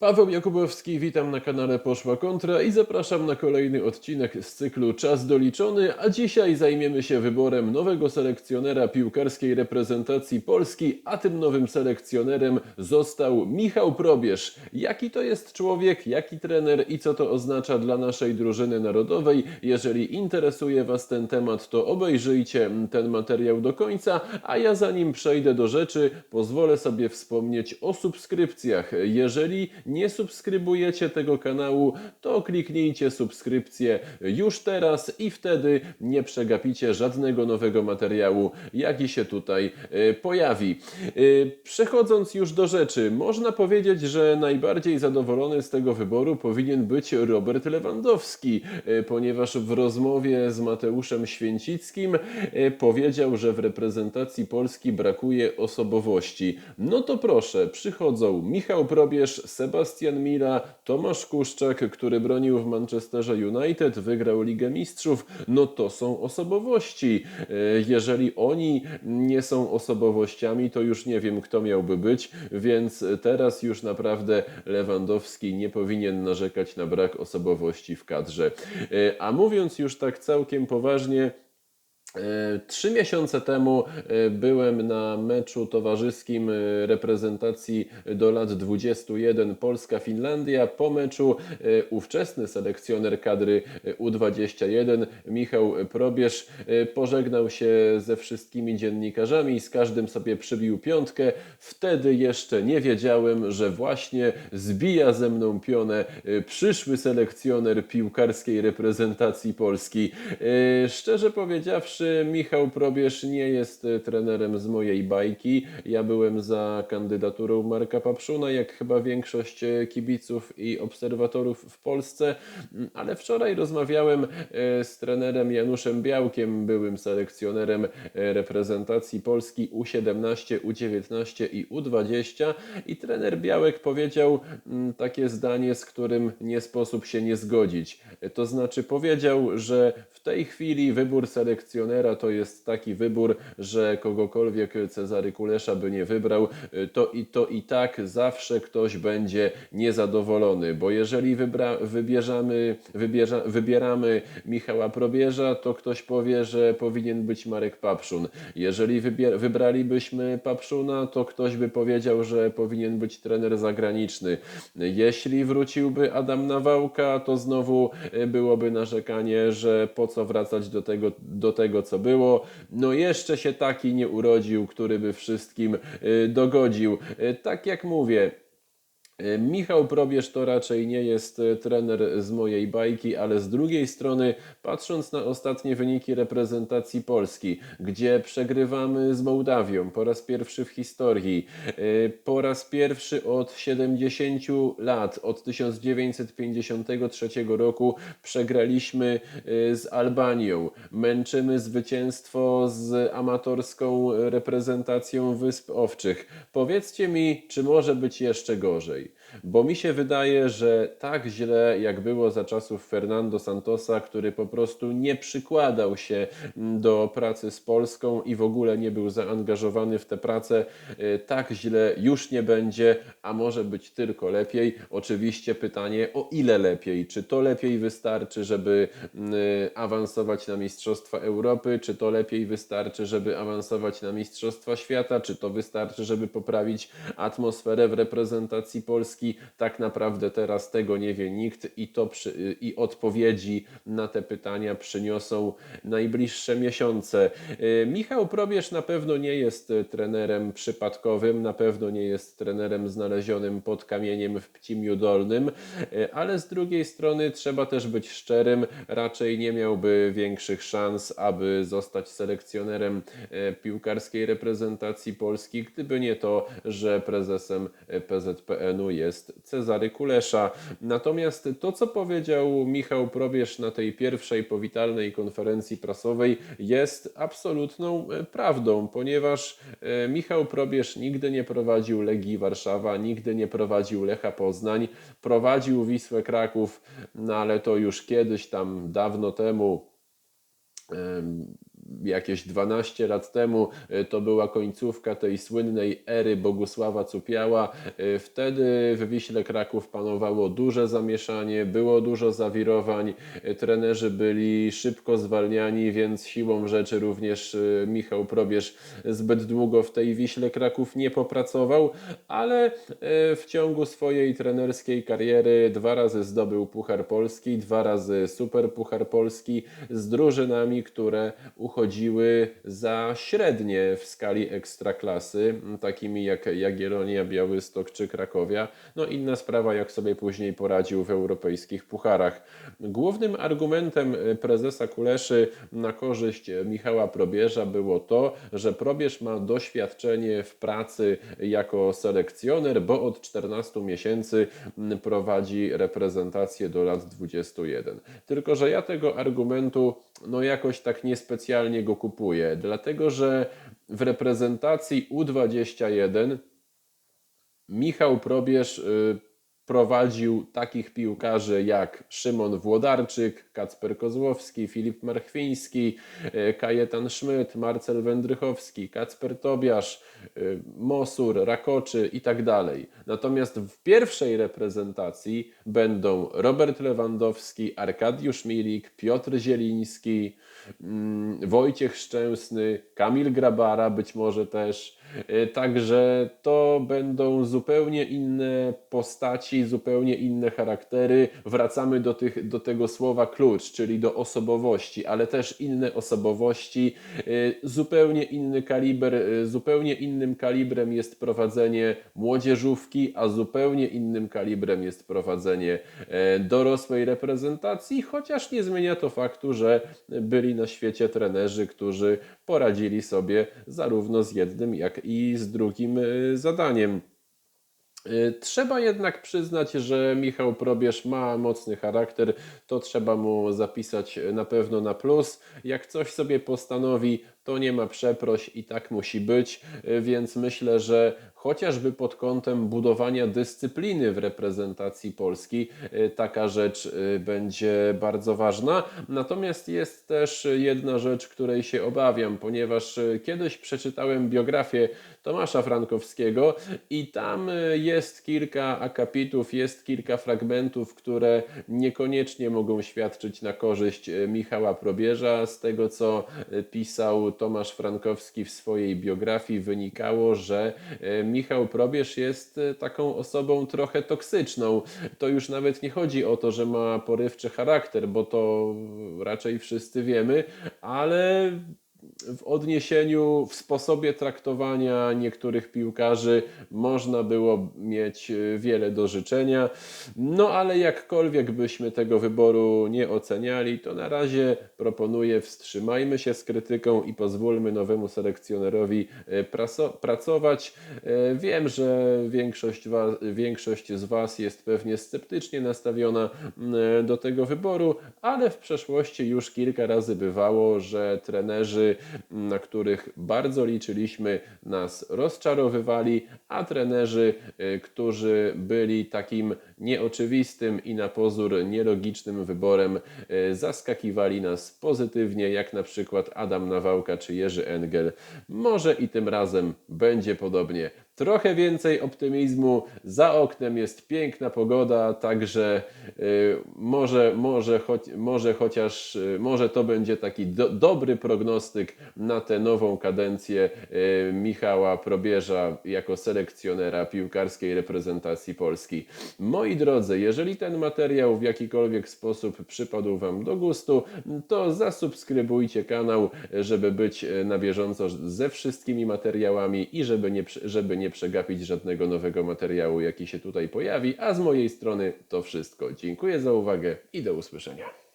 Paweł Jakubowski, witam na kanale Poszła Kontra i zapraszam na kolejny odcinek z cyklu Czas doliczony, a dzisiaj zajmiemy się wyborem nowego selekcjonera piłkarskiej reprezentacji Polski, a tym nowym selekcjonerem został Michał Probierz. Jaki to jest człowiek, jaki trener i co to oznacza dla naszej drużyny narodowej? Jeżeli interesuje Was ten temat, to obejrzyjcie ten materiał do końca, a ja zanim przejdę do rzeczy, pozwolę sobie wspomnieć o subskrypcjach. Jeżeli nie subskrybujecie tego kanału, to kliknijcie subskrypcję już teraz i wtedy nie przegapicie żadnego nowego materiału, jaki się tutaj e, pojawi. E, Przechodząc już do rzeczy, można powiedzieć, że najbardziej zadowolony z tego wyboru powinien być Robert Lewandowski, e, ponieważ w rozmowie z Mateuszem Święcickim powiedział, że w reprezentacji Polski brakuje osobowości. No to proszę, przychodzą Michał Probierz, Sebastian Mila, Tomasz Kuszczak, który bronił w Manchesterze United, wygrał Ligę Mistrzów. No to są osobowości. E, Jeżeli oni nie są osobowościami, to już nie wiem, kto miałby być, więc teraz już naprawdę Lewandowski nie powinien narzekać na brak osobowości w kadrze. E, A mówiąc już tak całkiem poważnie, Trzy miesiące temu e, byłem na meczu towarzyskim e, reprezentacji do lat 21 Polska-Finlandia. Po meczu e, ówczesny selekcjoner kadry e, U21 Michał Probierz e, pożegnał się ze wszystkimi dziennikarzami, z każdym sobie przybił piątkę. Wtedy jeszcze nie wiedziałem, że właśnie zbija ze mną pionę e, przyszły selekcjoner piłkarskiej reprezentacji Polski. E, Szczerze powiedziawszy, Michał Probierz nie jest e, trenerem z mojej bajki. Ja byłem za kandydaturą Marka Papszuna, jak chyba większość e, kibiców i obserwatorów w Polsce, Mm, ale wczoraj rozmawiałem e, z trenerem Januszem Białkiem, byłym selekcjonerem reprezentacji Polski U17, U19 i U20 i trener Białek powiedział mm, takie zdanie, z którym nie sposób się nie zgodzić. To znaczy powiedział, że w tej chwili wybór selekcjonera to jest taki wybór, że kogokolwiek Cezary Kulesza by nie wybrał, y, to i, to i tak zawsze ktoś będzie niezadowolony, bo jeżeli wybra, wybierzamy, wybierza, wybieramy Michała Probierza, to ktoś powie, że powinien być Marek Papszun. Jeżeli wybier, wybralibyśmy Papszuna, to ktoś by powiedział, że powinien być trener zagraniczny. Jeśli wróciłby Adam Nawałka, to znowu y, byłoby narzekanie, że po co wracać do tego, do tego co było. No jeszcze się taki nie urodził, który by wszystkim y, dogodził. Y, Tak jak mówię, Michał Probierz to raczej nie jest e, trener z mojej bajki, ale z drugiej strony, patrząc na ostatnie wyniki reprezentacji Polski, gdzie przegrywamy z Mołdawią po raz pierwszy w historii, e, po raz pierwszy od 70 lat, od 1953 roku przegraliśmy z Albanią, męczymy zwycięstwo z amatorską reprezentacją Wysp Owczych. Powiedzcie mi, czy może być jeszcze gorzej? Bo mi się wydaje, że tak źle jak było za czasów Fernando Santosa, który po prostu nie przykładał się mm, do pracy z Polską i w ogóle nie był zaangażowany w tę pracę, y, tak źle już nie będzie, a może być tylko lepiej. Oczywiście pytanie, o ile lepiej? Czy to lepiej wystarczy, żeby mm, awansować na Mistrzostwa Europy? Czy to lepiej wystarczy, żeby awansować na Mistrzostwa Świata? Czy to wystarczy, żeby poprawić atmosferę w reprezentacji Polski? Tak naprawdę teraz tego nie wie nikt i, to przy, i odpowiedzi na te pytania przyniosą najbliższe miesiące. Y, Michał Probierz na pewno nie jest y, trenerem przypadkowym, na pewno nie jest trenerem znalezionym pod kamieniem w Pcimiu Dolnym, y, ale z drugiej strony trzeba też być szczerym, raczej nie miałby większych szans, aby zostać selekcjonerem e, piłkarskiej reprezentacji Polski, gdyby nie to, że prezesem e, Jest Cezary Kulesza. Natomiast to, co powiedział Michał Probierz na tej pierwszej powitalnej konferencji prasowej, jest absolutną e, prawdą, ponieważ e, Michał Probierz nigdy nie prowadził Legii Warszawa, nigdy nie prowadził Lecha Poznań, prowadził Wisłę Kraków, no ale to już kiedyś tam dawno temu em, jakieś 12 lat temu. E, To była końcówka tej słynnej ery Bogusława Cupiała. E, Wtedy w Wiśle Kraków panowało duże zamieszanie, było dużo zawirowań. E, Trenerzy byli szybko zwalniani, więc siłą rzeczy również Michał Probierz zbyt długo w tej Wiśle Kraków nie popracował, ale w ciągu swojej trenerskiej kariery dwa razy zdobył Puchar Polski, dwa razy Super Puchar Polski z drużynami, które uchodziły za średnie w skali ekstraklasy, takimi jak Jagiellonia, Białystok czy Krakowia. No inna sprawa, jak sobie później poradził w europejskich pucharach. Głównym argumentem e, prezesa Kuleszy na korzyść e, Michała Probierza było to, że Probierz ma doświadczenie w pracy jako selekcjoner, bo od 14 miesięcy prowadzi reprezentację do lat 21. Tylko, że ja tego argumentu no jakoś tak niespecjalnie go kupuję, dlatego że w reprezentacji U21 Michał Probierz y, prowadził takich piłkarzy jak Szymon Włodarczyk, Kacper Kozłowski, Filip Marchwiński, y, Kajetan Szmyt, Marcel Wędrychowski, Kacper Tobiasz, y, Mosur, Rakoczy i tak dalej. Natomiast w pierwszej reprezentacji będą Robert Lewandowski, Arkadiusz Milik, Piotr Zieliński, Wojciech Szczęsny, Kamil Grabara być może też. Y, Także to będą zupełnie inne postaci, zupełnie inne charaktery. Wracamy do, tych, do tego słowa klucz, czyli do osobowości, ale też inne osobowości, y, zupełnie inny kaliber, y, zupełnie innym kalibrem jest prowadzenie młodzieżówki, a zupełnie innym kalibrem jest prowadzenie e, dorosłej reprezentacji, chociaż nie zmienia to faktu, że byli na świecie trenerzy, którzy poradzili sobie zarówno z jednym, jak i z drugim y, zadaniem. Y, Trzeba jednak przyznać, że Michał Probierz ma mocny charakter, to trzeba mu zapisać na pewno na plus. Jak coś sobie postanowi, to nie ma przeproś i tak musi być, y, więc myślę, że chociażby pod kątem budowania dyscypliny w reprezentacji Polski y, taka rzecz y, będzie bardzo ważna. Natomiast jest też jedna rzecz, której się obawiam, ponieważ y, kiedyś przeczytałem biografię Tomasza Frankowskiego i tam y, jest kilka akapitów, jest kilka fragmentów, które niekoniecznie mogą świadczyć na korzyść y, Michała Probierza. Z tego, co y, pisał Tomasz Frankowski w swojej biografii, wynikało, że Michał Probierz jest taką osobą trochę toksyczną. To już nawet nie chodzi o to, że ma porywczy charakter, bo to raczej wszyscy wiemy, ale w odniesieniu, w sposobie traktowania niektórych piłkarzy można było mieć e, wiele do życzenia. No ale jakkolwiek byśmy tego wyboru nie oceniali, to na razie proponuję wstrzymajmy się z krytyką i pozwólmy nowemu selekcjonerowi e, pracować. E, Wiem, że większość, większość z Was jest pewnie sceptycznie nastawiona do tego wyboru, ale w przeszłości już kilka razy bywało, że trenerzy, na których bardzo liczyliśmy, nas rozczarowywali, a trenerzy, y, którzy byli takim nieoczywistym i na pozór nielogicznym wyborem, y, zaskakiwali nas pozytywnie, jak na przykład Adam Nawałka czy Jerzy Engel. Może i tym razem będzie podobnie. Trochę więcej optymizmu. Za oknem jest piękna pogoda, także y, może, może, choć, może chociaż y, może to będzie taki do, dobry prognostyk na tę nową kadencję y, Michała Probierza jako selekcjonera piłkarskiej reprezentacji Polski. Moi drodzy, jeżeli ten materiał w jakikolwiek sposób przypadł Wam do gustu, to zasubskrybujcie kanał, żeby być na bieżąco ze wszystkimi materiałami i żeby nie, żeby nie przegapić żadnego nowego materiału, jaki się tutaj pojawi. A z mojej strony to wszystko. Dziękuję za uwagę i do usłyszenia.